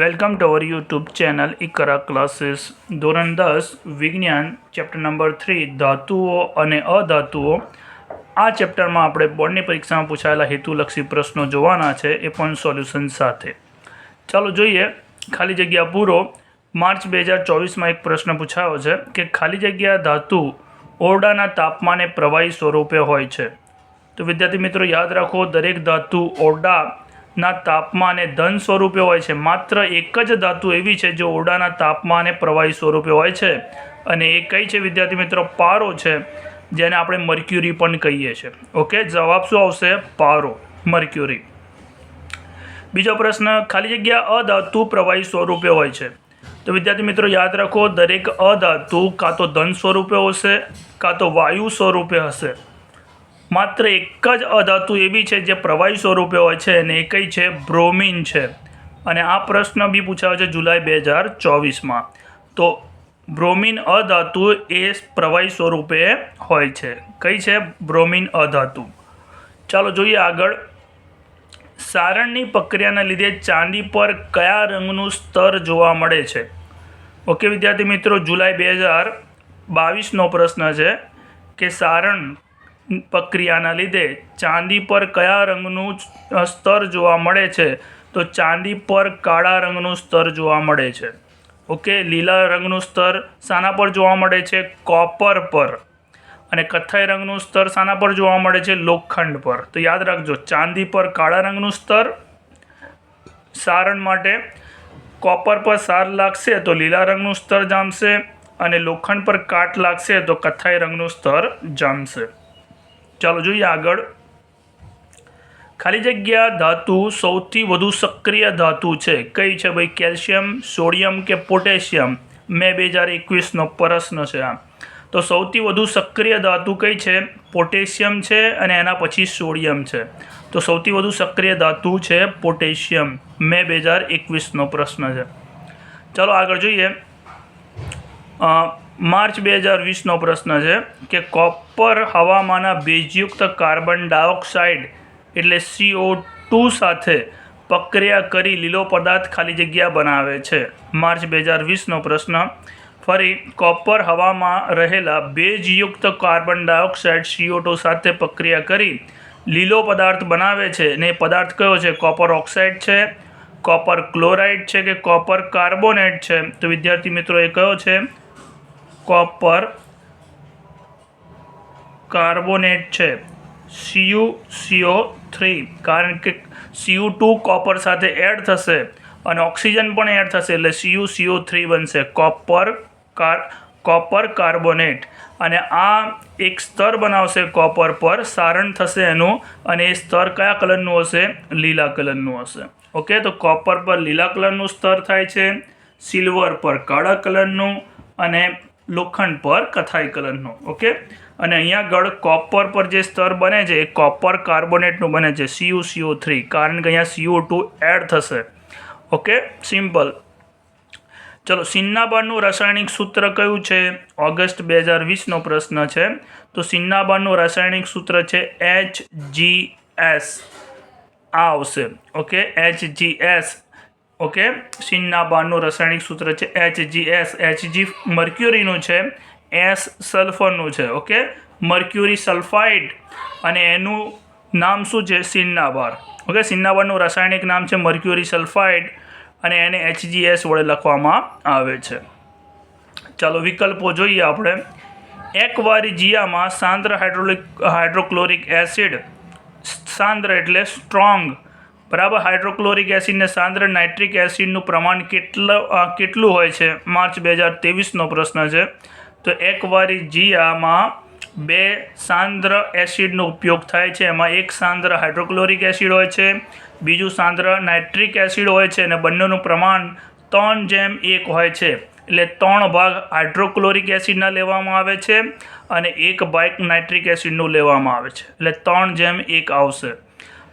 Welcome to our YouTube channel Iqra classes ધોરણ દસ વિજ્ઞાન ચેપ્ટર નંબર થ્રી ધાતુઓ અને અધાતુઓ આ ચેપ્ટરમાં આપણે બોર્ડની પરીક્ષામાં પૂછાયેલા હેતુલક્ષી પ્રશ્નો જોવાના છે, એ પણ સોલ્યુશન સાથે. ચાલો જોઈએ, ખાલી જગ્યા પૂરો. માર્ચ બે હજાર ચોવીસમાં એક પ્રશ્ન પૂછાયો છે કે ખાલી જગ્યા ધાતુ ઓરડાના તાપમાને પ્રવાહી સ્વરૂપે હોય છે. તો વિદ્યાર્થી મિત્રો, યાદ રાખો, દરેક ધાતુ ઓરડાના તાપમાને ધન સ્વરૂપે હોય છે. માત્ર એક જ ધાતુ એવી છે જે ઓરડાના તાપમાને પ્રવાહી સ્વરૂપે હોય છે. અને એ કઈ છે વિદ્યાર્થી મિત્રો? પારો છે, જેને આપણે મર્ક્યુરી પણ કહીએ છીએ ઓકે, જવાબ શું આવશે? પારો, મર્ક્યુરી. બીજો પ્રશ્ન, ખાલી જગ્યા અધાતુ પ્રવાહી સ્વરૂપે હોય છે. તો વિદ્યાર્થી મિત્રો, યાદ રાખો, દરેક અધાતુ કાં તો ધન સ્વરૂપે હશે, કાં તો વાયુ સ્વરૂપે હશે. માત્ર એક જ અધાતુ એવી છે જે પ્રવાહી સ્વરૂપે હોય છે અને એ કઈ છે બ્રોમિન છે. અને આ પ્રશ્ન બી પૂછાયો છે જુલાઈ બે હજાર ચોવીસમાં. તો બ્રોમિન અધાતુ એ પ્રવાહી સ્વરૂપે હોય છે. કઈ છે? બ્રોમિન અધાતુ. ચાલો જોઈએ આગળ. સારણની પ્રક્રિયાના લીધે ચાંદી પર કયા રંગનું સ્તર જોવા મળે છે? ઓકે, વિદ્યાર્થી મિત્રો, જુલાઈ બે હજાર બાવીસનો પ્રશ્ન છે કે સારણ પ્રક્રિયાના લીધે ચાંદી પર કયા રંગનું સ્તર જોવા મળે છે? તો ચાંદી પર કાળા રંગનું સ્તર જોવા મળે છે. ઓકે, લીલા રંગનું સ્તર શાના પર જોવા મળે છે? કોપર પર. અને કથ્થાઈ રંગનું સ્તર શાના પર જોવા મળે છે? લોખંડ પર. તો યાદ રાખજો, ચાંદી પર કાળા રંગનું સ્તર, સારણ માટે કોપર પર સાર લાગશે તો લીલા રંગનું સ્તર જામશે અને લોખંડ પર કાટ લાગશે તો કથ્થાઈ રંગનું સ્તર જામશે. ચાલો જોઈએ આગળ. ખાલી જગ્યા ધાતુ સૌથી વધુ સક્રિય ધાતુ છે. કઈ છે ભાઈ? કેલ્શિયમ, સોડિયમ કે પોટેશિયમ? મે બે હજાર એકવીસનો પ્રશ્ન છે આ. તો સૌથી વધુ સક્રિય ધાતુ કઈ છે? પોટેશિયમ છે અને એના પછી સોડિયમ છે. તો સૌથી વધુ સક્રિય ધાતુ છે પોટેશિયમ. મે બે હજાર એકવીસનો પ્રશ્ન છે. ચાલો આગળ જોઈએ. માર્ચ બે હજાર વીસનો પ્રશ્ન છે કે કોપર હવામાંના ભેજયુક્ત કાર્બન ડાયોક્સાઇડ એટલે સીઓ ટુ સાથે પ્રક્રિયા કરી લીલો પદાર્થ ખાલી જગ્યા બનાવે છે. માર્ચ બે હજાર વીસનો પ્રશ્ન, ફરી કોપર હવામાં રહેલા ભેજયુક્ત carbon dioxide C O two સાથે પ્રક્રિયા કરી લીલો પદાર્થ બનાવે છે અને એ પદાર્થ કયો છે? કોપર ઓક્સાઇડ છે, કોપર ક્લોરાઇડ છે કે કોપર કાર્બોનેટ છે? તો વિદ્યાર્થી મિત્રો એ કયો છે? કોપર કાર્બોનેટ છે. સીયુ સીઓ થ્રી કારણ કે સીયુ ટુ કોપર સાથે એડ થશે અને ઓક્સિજન પણ એડ થશે એટલે C U C O three બનશે. Copper car, copper carbonate. અને આ એક સ્તર બનાવશે કોપર પર. સારણ થશે એનું અને એ સ્તર કયા કલરનું હશે? લીલા કલરનું હશે. ઓકે, તો કોપર પર લીલા કલરનું સ્તર થાય છે, સિલ્વર પર કાળા કલરનું અને લોખંડ પર કથાઈ કલરનું, ઓકે? અને અહીંયા આગળ કોપર પર જે સ્તર બને છે, એ કોપર કાર્બોનેટનું બને છે સીયુ સીઓ થ્રી કારણ કે અહીંયા સીઓ ટુ એડ થશે, ઓકે? સિમ્પલ ચલો સિન્નાબારનું રાસાયણિક સૂત્ર કયું છે? ઓગસ્ટ બે હજાર વીસનો પ્રશ્ન છે. તો સિન્નાબારનું રાસાયણિક સૂત્ર છે એચ જી એસ આ આવશે, okay? H G S okay સિન્નાબારનું રાસાયણિક સૂત્ર છે H G S H G મર્ક્યુરીનું છે એસ સલ્ફરનું છે, ઓકે? મર્ક્યુરી સલ્ફાઇડ અને એનું નામ શું છે? સિન્નાબાર. ઓકે, સિન્નાબારનું રાસાયણિક નામ છે મર્ક્યુરી સલ્ફાઇડ અને એને એચજીએસ વડે લખવામાં આવે છે. ચાલો, વિકલ્પો જોઈએ આપણે. એકવારી જીયામાં સાંદ્ર હાઇડ્રોલિક, હાઇડ્રોક્લોરિક એસિડ, સાંદ્ર એટલે સ્ટ્રોંગ બરાબર હાઇડ્રોક્લોરિક એસિડને સાંદ્ર નાઇટ્રિક એસિડનું પ્રમાણ કેટલું કેટલું હોય છે? માર્ચ બે હજાર ત્રેવીસનો પ્રશ્ન છે. તો એકવારી જીયામાં બે સાંદ્ર એસિડનો ઉપયોગ થાય છે. એમાં એક સાંદ્ર હાઇડ્રોક્લોરિક એસિડ હોય છે, બીજું સાંદ્ર નાઇટ્રિક એસિડ હોય છે અને બંનેનું પ્રમાણ ત્રણ જેમ એક હોય છે. એટલે ત્રણ ભાગ હાઇડ્રોક્લોરિક એસિડના લેવામાં આવે છે અને એક ભાગ નાઇટ્રિક એસિડનું લેવામાં આવે છે. એટલે ત્રણ જેમ એક આવશે.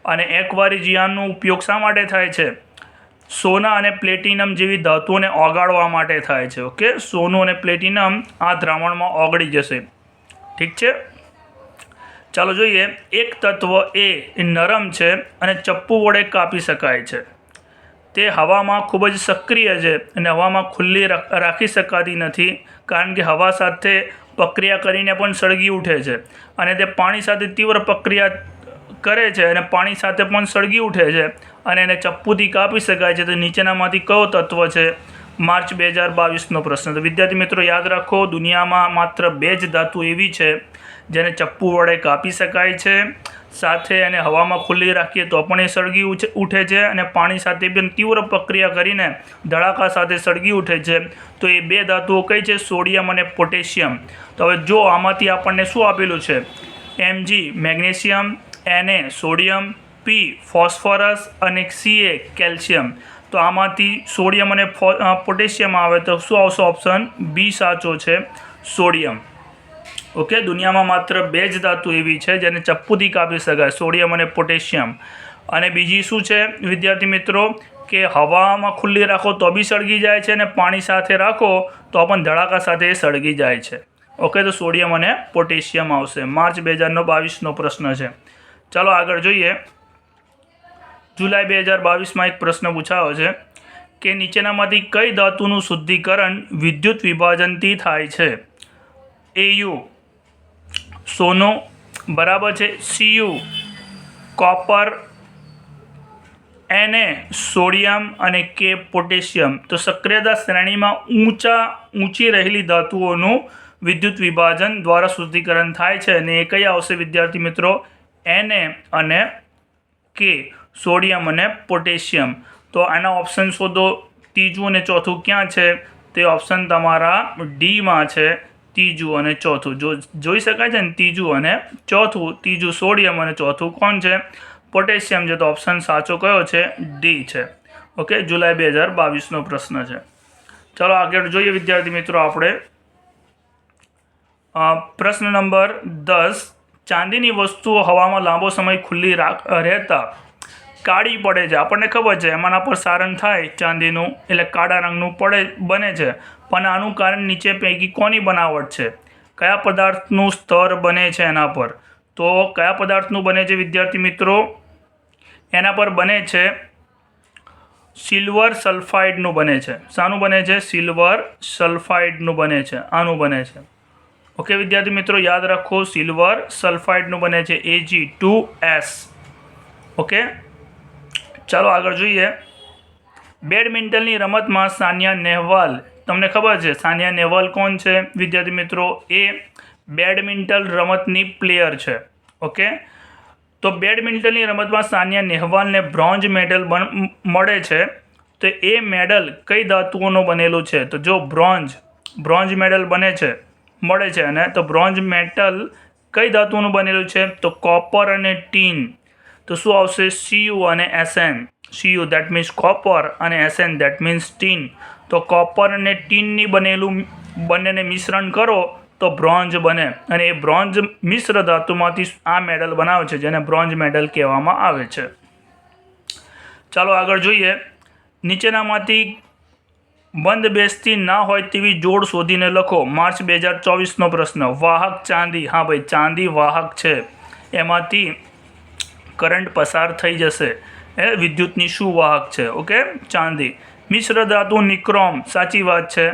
અને એકવારી જીયાનો ઉપયોગ શા માટે થાય છે? સોના અને પ્લેટિનમ જેવી ધાતુઓને ઓગાળવા માટે થાય છે, ઓકે? સોનું અને પ્લેટિનમ આ દ્રાવણમાં ઓગળી જશે. ઠીક છે? ચાલો જોઈએ. એક તત્વ એ નરમ છે અને ચપ્પુ વડે કાપી શકાય છે. તે હવામાં ખૂબ જ સક્રિય છે અને હવામાં ખુલ્લી રાખી શકાતી નથી, કારણ કે હવા સાથે પ્રક્રિયા કરીને પણ સળગી ઉઠે છે અને તે પાણી સાથે તીવ્ર પ્રક્રિયા કરે છે અને પાણી સાથે પણ સળગી ઉઠે છે અને એને ચપ્પુથી કાપી શકાય છે. તો નીચેનામાંથી કયો તત્વ છે? માર્ચ બે હજાર બાવીસનો પ્રશ્ન. તો વિદ્યાર્થી મિત્રો, યાદ રાખો, દુનિયામાં માત્ર બે જ ધાતુ એવી છે જેને ચપ્પુ વડે કાપી શકાય છે. સાથે એને હવામાં ખુલ્લી રાખીએ તો પણ એ સળગી ઉઠે છે અને પાણી સાથે પણ તીવ્ર પ્રક્રિયા કરીને ધડાકા સાથે સળગી ઉઠે છે. તો એ બે ધાતુઓ કઈ છે? સોડિયમ અને પોટેશિયમ. તો હવે જો આમાંથી આપણને શું આપેલું છે? એમજી મેગ્નેશિયમ એને સોડિયમ પી ફોસ્ફરસ અને સીએ કેલ્શિયમ તો આમાંથી સોડિયમ અને પોટેશિયમ આવે તો શું આવશે ઓપ્શન બી સાચો છે સોડિયમ ઓકે દુનિયામાં માત્ર બે જ ધાતુ એવી છે જેને ચપ્પુથી કાપી શકાય સોડિયમ અને પોટેશિયમ અને બીજી શું છે, વિદ્યાર્થી મિત્રો? કે હવામાં ખુલ્લી રાખો તો બી સળગી જાય છે અને પાણી સાથે રાખો તો પણ ધડાકા સાથે એ સળગી જાય છે. ઓકે તો સોડિયમ અને પોટેશિયમ આવશે. માર્ચ બે હજારનો બાવીસનો પ્રશ્ન છે. ચાલો આગળ જોઈએ. જુલાઈ બે હજાર બાવીસમાં એક પ્રશ્ન પૂછાયો છે કે નીચેનામાંથી કઈ ધાતુનું શુદ્ધિકરણ વિદ્યુત વિભાજનથી થાય છે? એયુ સોનો, બરાબર છે. સીયુ કોપર એને સોડિયમ અને કે પોટેશિયમ. તો સક્રિયતા શ્રેણીમાં ઊંચા, ઊંચી રહેલી ધાતુઓનું વિદ્યુત વિભાજન દ્વારા શુદ્ધિકરણ થાય છે અને એ કઈ આવશે વિદ્યાર્થી મિત્રો? એને અને કે સોડિયમ અને પોટેશિયમ તો આના ઓપ્શન શોધો. ત્રીજું અને ચોથું ક્યાં છે? તે ઓપ્શન તમારા ડીમાં છે. ત્રીજું અને ચોથું. જો, જોઈ શકાય છે ને? ત્રીજું અને ચોથું. ત્રીજું સોડિયમ અને ચોથું કોણ છે? પોટેશિયમ છે તો ઓપ્શન સાચો કયો છે? ડી છે. ઓકે જુલાઈ બે હજાર બાવીસનો પ્રશ્ન છે. ચાલો, આગળ જોઈએ વિદ્યાર્થી મિત્રો આપણે. પ્રશ્ન નંબર દસ. ચાંદીની વસ્તુઓ હવામાં લાંબો સમય ખુલ્લી રાખ રહેતા કાળી પડે છે. આપણને ખબર છે, એમાંના પર સારણ થાય, ચાંદીનું એટલે કાળા રંગનું પડે, બને છે. પણ આનું કારણ નીચે પૈકી કોની બનાવટ છે? કયા પદાર્થનું સ્તર બને છે એના પર? તો કયા પદાર્થનું બને છે, વિદ્યાર્થી મિત્રો? એના પર બને છે, સિલ્વર સલ્ફાઇડનું બને છે. શાનું બને છે, સિલ્વર સલ્ફાઇડનું બને છે. આનું બને છે. ઓકે, વિદ્યાર્થી મિત્રો, યાદ રાખો સિલ્વર સલ્ફાઇડનું બને છે એજી ટુ એસ ઓકે? ચાલો આગળ જોઈએ. બેડમિન્ટનની રમતમાં સાનિયા નેહવાલ. તમને ખબર છે, સાનિયા નેહવાલ કોણ છે? વિદ્યાર્થી મિત્રો, એ બેડમિન્ટન રમતની પ્લેયર છે. ઓકે? તો બેડમિન્ટનની રમતમાં સાનિયા નેહવાલને બ્રોન્ઝ મેડલ બન મળે છે. તો એ મેડલ કઈ ધાતુઓનું બનેલું છે? તો જો બ્રોન્ઝ બ્રોન્ઝ મેડલ બને છે. મળે છે અને તો બ્રોન્ઝ મેટલ કઈ ધાતુનું બનેલું છે? તો કોપર અને ટીન. તો શું આવશે? સીયુ અને S N C U that means copper અને S N that means tin તો કોપર અને ટીનની બનેલું બંનેને મિશ્રણ કરો તો બ્રોન્ઝ બને. અને એ બ્રોન્ઝ મિશ્ર ધાતુમાંથી આ મેડલ બનાવે છે, જેને બ્રોન્ઝ મેડલ કહેવામાં આવે છે. ચાલો આગળ જોઈએ. નીચેનામાંથી બંધ બેસતી ના હોય તેવી જોડ શોધીને લખો. માર્ચ બે હજાર ચોવીસનો પ્રશ્ન. વાહક ચાંદી. હા ભાઈ, ચાંદી વાહક છે. એમાંથી કરંટ પસાર થઈ જશે. એ વિદ્યુતની શું વાહક છે? ઓકે? ચાંદી. મિશ્ર ધાતુ નિક્રોમ. સાચી વાત છે.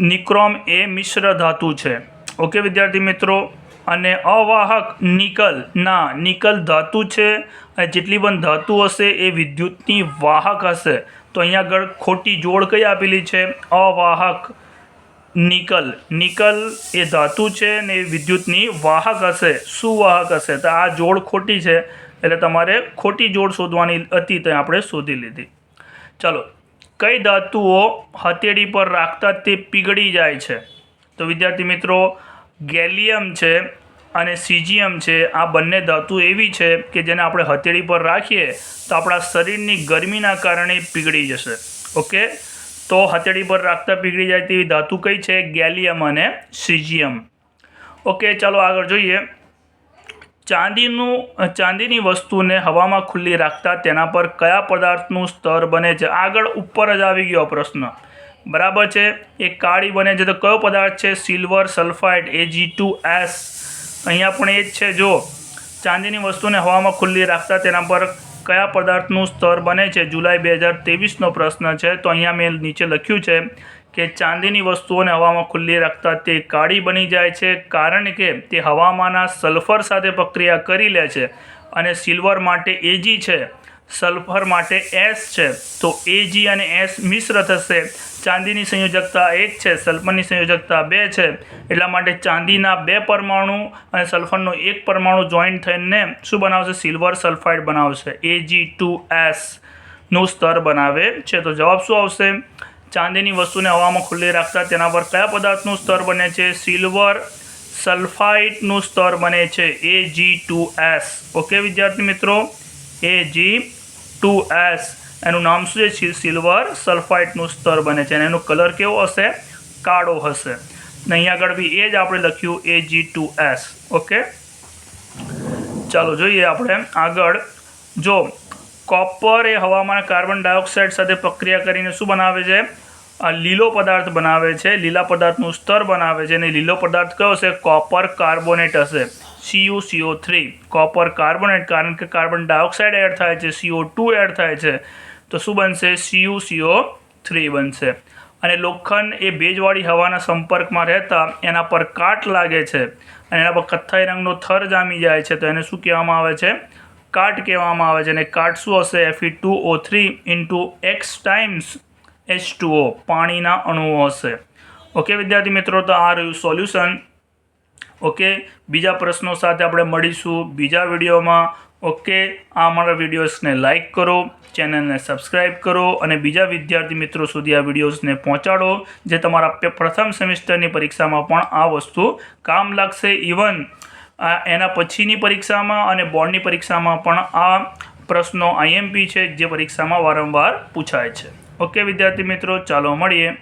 નિક્રોમ એ મિશ્ર ધાતુ છે. ઓકે, વિદ્યાર્થી મિત્રો? અને અવાહક નિકલ. ના, નિકલ ધાતુ છે. અને જેટલી પણ ધાતુ હશે એ વિદ્યુતની વાહક હશે. તો અહીંયા આગળ ખોટી જોડ કઈ આપેલી છે? અવાહક. નિકલ. નિકલ એ ધાતુ છે ને એ વિદ્યુતની વાહક હશે. સુવાહક હશે. તો આ જોડ ખોટી છે. એટલે તમારે ખોટી જોડ શોધવાની હતી તો આપણે શોધી લીધી. ચલો. કઈ ધાતુઓ હથેળી પર રાખતા તે પીગળી જાય છે? તો વિદ્યાર્થી મિત્રો, ગેલિયમ છે અને સીજીએમ છે, આ બંને ધાતુ એવી છે કે જેને આપણે હથેળી પર રાખીએ તો આપણા શરીરની ગરમીના કારણે પીગળી જશે. ઓકે? તો હથેળી પર રાખતા પીગળી જાય તેવી ધાતુ કઈ છે? ગેલિયમ અને સીજીએમ. ઓકે, ચાલો આગળ જોઈએ. ચાંદીનું ચાંદીની વસ્તુને હવામાં ખુલ્લી રાખતા તેના પર કયા પદાર્થનું સ્તર બને છે? આગળ ઉપર જ આવી ગયો પ્રશ્ન. બરાબર છે? એ કાળી બને છે તો કયો પદાર્થ છે? Silver, sulphide A G two. S પણ એ જ છે, જો. ચાંદીની વસ્તુને હવામાં ખુલ્લી રાખતા તેના પર કયા પદાર્થનું સ્તર બને છે? જુલાઈ બે હજાર ત્રેવીસનો પ્રશ્ન છે. તો અહીંયા મેં નીચે લખ્યું છે કે ચાંદીની વસ્તુઓને હવામાં ખુલ્લી રાખતા તે કાળી બની જાય છે, કારણ કે તે હવામાંના સલ્ફર સાથે પ્રક્રિયા કરી લે છે અને સિલ્વર માટે એજી છે. સલ્ફર માટે એસ છે, તો એજી અને એસ મિશ્ર થશે. ચાંદીની સંયોજકતા એક છે, સલ્ફરની સંયોજકતા બે છે. એટલા માટે ચાંદીના બે પરમાણુ અને સલ્ફરનો એક પરમાણુ જોઈન્ટ થઈને શું બનાવશે? સિલ્વર સલ્ફાઇડ બનાવશે. એજી ટુ એસનું સ્તર બનાવે છે. તો જવાબ શું આવશે? ચાંદીની વસ્તુને હવામાં ખુલ્લી રાખતા તેના પર કયા પદાર્થનું સ્તર બને છે? સિલ્વર સલ્ફાઇડનું સ્તર બને છે. A G two S okay વિદ્યાર્થી મિત્રો? એ જી ટુ એસ એનું નામ શું છે? સિલ્વર સલ્ફાઇડનું સ્તર બને છે. અને એનો કલર કેવો હશે? કાળો હશે. ને અહીંયા આગળ બી એ જ આપણે લખ્યું A G two S okay ચાલો જોઈએ આપણે આગળ. જો કોપર એ હવામાં કાર્બન ડાયોક્સાઇડ સાથે પ્રક્રિયા કરીને શું બનાવે છે? આ લીલો પદાર્થ બનાવે છે. લીલા પદાર્થનું સ્તર બનાવે છે. અને લીલો પદાર્થ કયો છે? કોપર કાર્બોનેટ હશે. C U C O three copper carbonate કારણ કે કાર્બન ડાયોક્સાઇડ એડ થાય છે સીઓ ટુ એડ થાય છે. તો શું બનશે? સીયુ સીઓ થ્રી બનશે. અને લોખંડ એ ભેજવાળી હવાના સંપર્કમાં રહેતા એના પર કાટ લાગે છે અને એના પર કથ્થાઈ રંગનો થર જામી જાય છે. તો એને શું કહેવામાં આવે છે? કાટ કહેવામાં આવે છે. અને કાટ શું હશે? F E two O three into X times H two O પાણીના અણુઓ હશે. ઓકે વિદ્યાર્થી મિત્રો, તો આ રહ્યું સોલ્યુશન ઓકે? બીજા પ્રશ્નો સાથે આપણે મળીશું બીજા વિડીયોમાં. ઓકે? આ અમારા વિડીયોઝને લાઇક કરો, ચેનલને સબસ્ક્રાઈબ કરો અને બીજા વિદ્યાર્થી મિત્રો સુધી આ વિડીયોઝને પહોંચાડો, જે તમારા પ્રથમ સેમિસ્ટરની પરીક્ષામાં પણ આ વસ્તુ કામ લાગશે. ઇવન એના પછીની પરીક્ષામાં અને બોર્ડની પરીક્ષામાં પણ આ પ્રશ્નો આઈએમપી છે, જે પરીક્ષામાં વારંવાર પૂછાય છે. ઓકે, વિદ્યાર્થી મિત્રો? ચાલો મળીએ.